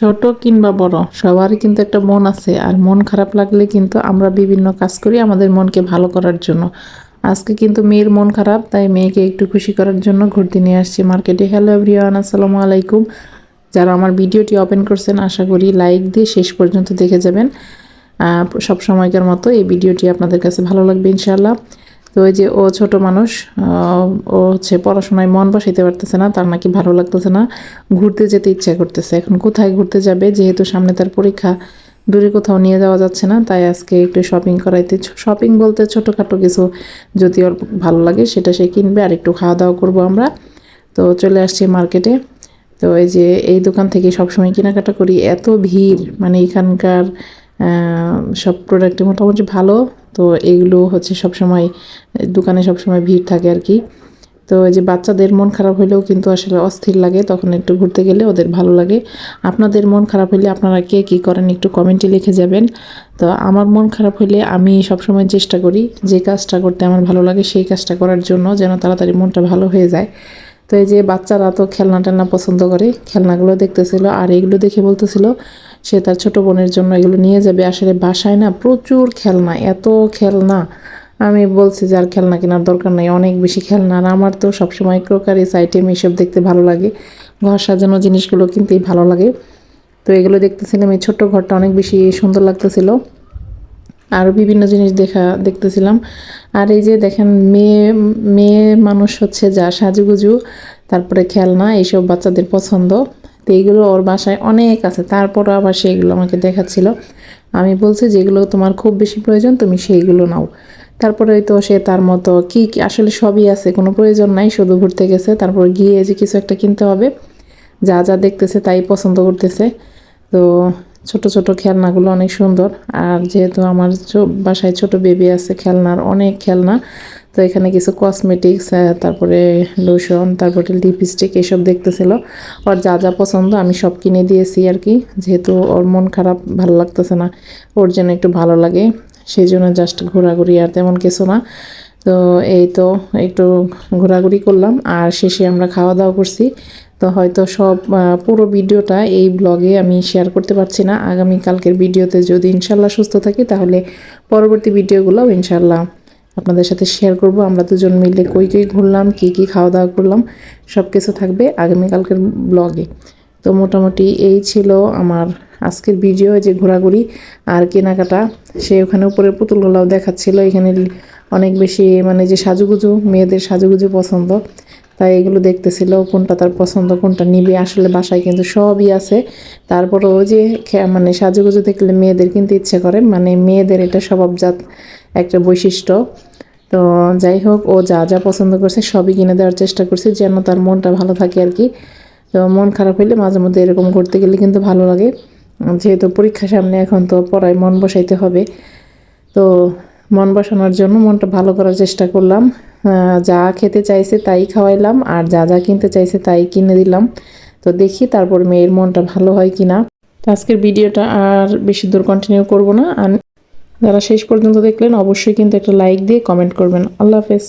ছোট কিংবা বড়, সবারই কিন্তু একটা মন আছে। আর মন খারাপ লাগলে কিন্তু আমরা বিভিন্ন কাজ করি আমাদের মনকে ভালো করার জন্য। আজকে কিন্তু মেয়ের মন খারাপ, তাই মেয়েকে একটু খুশি করার জন্য ঘুরতে নিয়ে আসছি মার্কেটে। হ্যালো এভরিওয়ান, আসসালামু আলাইকুম। যারা আমার ভিডিওটি ওপেন করছেন, আশা করি লাইক দিয়ে শেষ পর্যন্ত দেখে যাবেন। সব সময়কার মতো এই ভিডিওটি আপনাদের কাছে ভালো লাগবে ইনশাআল্লাহ। তো ওই যে ও ছোট মানুষ ও হচ্ছে পড়াশোনায় মন বসাইতে পারতেছে না, তার নাকি ভালো লাগতেছে না। ঘুরতে যেতে ইচ্ছা করতেছে। এখন কোথায় ঘুরতে যাবে? যেহেতু সামনে তার পরীক্ষা, দূরে কোথাও নিয়ে যাওয়া যাচ্ছে না, তাই আজকে একটু শপিং করাইতে শপিং বলতে ছোটোখাটো কিছু যদি ওর ভালো লাগে, সেটা সে কিনবে। আর একটু খাওয়া দাওয়া করব আমরা। তো চলে আসছি মার্কেটে তো এই যে এই দোকান থেকে সবসময় কেনাকাটা করি। এত ভিড় মানে এখানকার সব প্রোডাক্টই মোটামুটি ভালো। তো এগুলো হচ্ছে সবসময়, দোকানে সবসময় ভিড় থাকে আর কি। তো এই যে বাচ্চাদের মন খারাপ হলেও কিন্তু আসলে অস্থির লাগে, তখন একটু ঘুরতে গেলে ওদের ভালো লাগে। আপনাদের মন খারাপ হলে আপনারা কে কী করেন একটু কমেন্টে লিখে যাবেন। তো আমার মন খারাপ হলে আমি সবসময় চেষ্টা করি যে কাজটা করতে আমার ভালো লাগে সেই কাজটা করার জন্য, যেন তাড়াতাড়ি মনটা ভালো হয়ে যায়। তো এই যে বাচ্চারা তো খেলনা টেলনা পছন্দ করে, খেলনাগুলো দেখতেছিল আর এগুলো দেখে বলতেছিল সে তার ছোট বোনের জন্য এগুলো নিয়ে যাবে। আসলে বাসায় না প্রচুর খেলনা, এত খেলনা। আমি বলছি যে আর খেলনা কেনার দরকার নাই, অনেক বেশি খেলনা। আর আমার তো সবসময় ক্রোকারিস, আইটেম এইসব দেখতে ভালো লাগে। ঘর সাজানো জিনিসগুলো কিনতেই ভালো লাগে। তো এগুলো দেখতেছিলাম, এই ছোট্ট ঘরটা অনেক বেশি সুন্দর লাগতেছিল। আরও বিভিন্ন জিনিস দেখা, দেখতেছিলাম। আর এই যে দেখেন, মেয়ে মেয়ে মানুষ হচ্ছে যা সাজুগুজু, তারপরে খেলনা, এইসব বাচ্চাদের পছন্দ। এইগুলো ওর বাসায় অনেক আছে, তারপরও আবার সেইগুলো আমাকে দেখাচ্ছিল। আমি বলছি, যেগুলো তোমার খুব বেশি প্রয়োজন, তুমি সেইগুলো নাও। তারপরে তো সে তার মতো কি কি আসলে সবই আছে, কোনো প্রয়োজন নাই, শুধু ঘুরতে গেছে, তারপর গিয়ে যে কিছু একটা কিনতে হবে। যা যা দেখতেছে তাই পছন্দ করতেছে। তো ছোট ছোট খেলনাগুলো অনেক সুন্দর, আর যেহেতু আমার বাসায় ছোট বেবি আছে, খেলনার অনেক খেলনা তো এখানে কিছু কসমেটিক্স তারপরে লোশন তারপরে লিপস্টিক এসব দেখতেছিল। ওর যা যা পছন্দ আমি সব কিনে দিয়েছি আর কি। যেহেতু ওর মন খারাপ, ভালো লাগতেছে না। ওর যেন একটু ভালো লাগে। সেই জন্য জাস্ট ঘোরাঘুরি আর তেমন কিছু না। তো এই তো একটু ঘোরাঘুরি করলাম। আর শেষে আমরা খাওয়া দাওয়া করছি। তো হয়তো সব পুরো ভিডিওটা এই ব্লগে আমি শেয়ার করতে পারছি না। আগামী কালকের ভিডিওতে যদি ইনশাল্লাহ সুস্থ থাকি, তাহলে পরবর্তী ভিডিওগুলোও ইনশাল্লাহ আপনাদের সাথে শেয়ার করব। আমরা দুজন মিলে কই কই ঘুরলাম, কি কি খাওয়া দাওয়া করলাম সব কিছু থাকবে আগামীকালকের ব্লগে তো মোটামুটি এই ছিল আমার আজকের ভিডিও যে ঘোরাঘুরি আর কেনাকাটা। সে ওখানে উপরে পুতুলগুলাও দেখাচ্ছিল। এখানে অনেক বেশি মানে যে সাজুগুজু, মেয়েদের সাজুগুজু পছন্দ। তাই এগুলো দেখতেছিল কোনটা তার পছন্দ, কোনটা নিবে। আসলে বাসায় কিন্তু সবই আছে। তারপরে ওই যে মানে সাজুগুজু দেখলে মেয়েদের কিনতে ইচ্ছে করে। মানে মেয়েদের এটা স্বভাবজাত একটা বৈশিষ্ট্য। তো যাই হোক, ও যা যা পছন্দ করছে সবই কিনে দেওয়ার চেষ্টা করছে যেন তার মনটা ভালো থাকে আর কি। তো মন খারাপ হইলে মাঝে মধ্যে এরকম করতে গেলে কিন্তু ভালো লাগে। যেহেতু পরীক্ষা সামনে এখন তো পড়ায় মন বসাইতে হবে। তো মন বসানোর জন্য মনটা ভালো করার চেষ্টা করলাম। যা খেতে চাইছে তাই খাওয়াইলাম আর যা যা কিনতে চাইছে তাই কিনে দিলাম। তো দেখি তারপর মেয়ের মনটা ভালো হয় কি না আজকের ভিডিওটা আর বেশি দূর কন্টিনিউ করব না। আর যারা শেষ পর্যন্ত দেখলেন, অবশ্যই কিন্তু একটা লাইক দিয়ে কমেন্ট করবেন। আল্লাহ হাফেজ।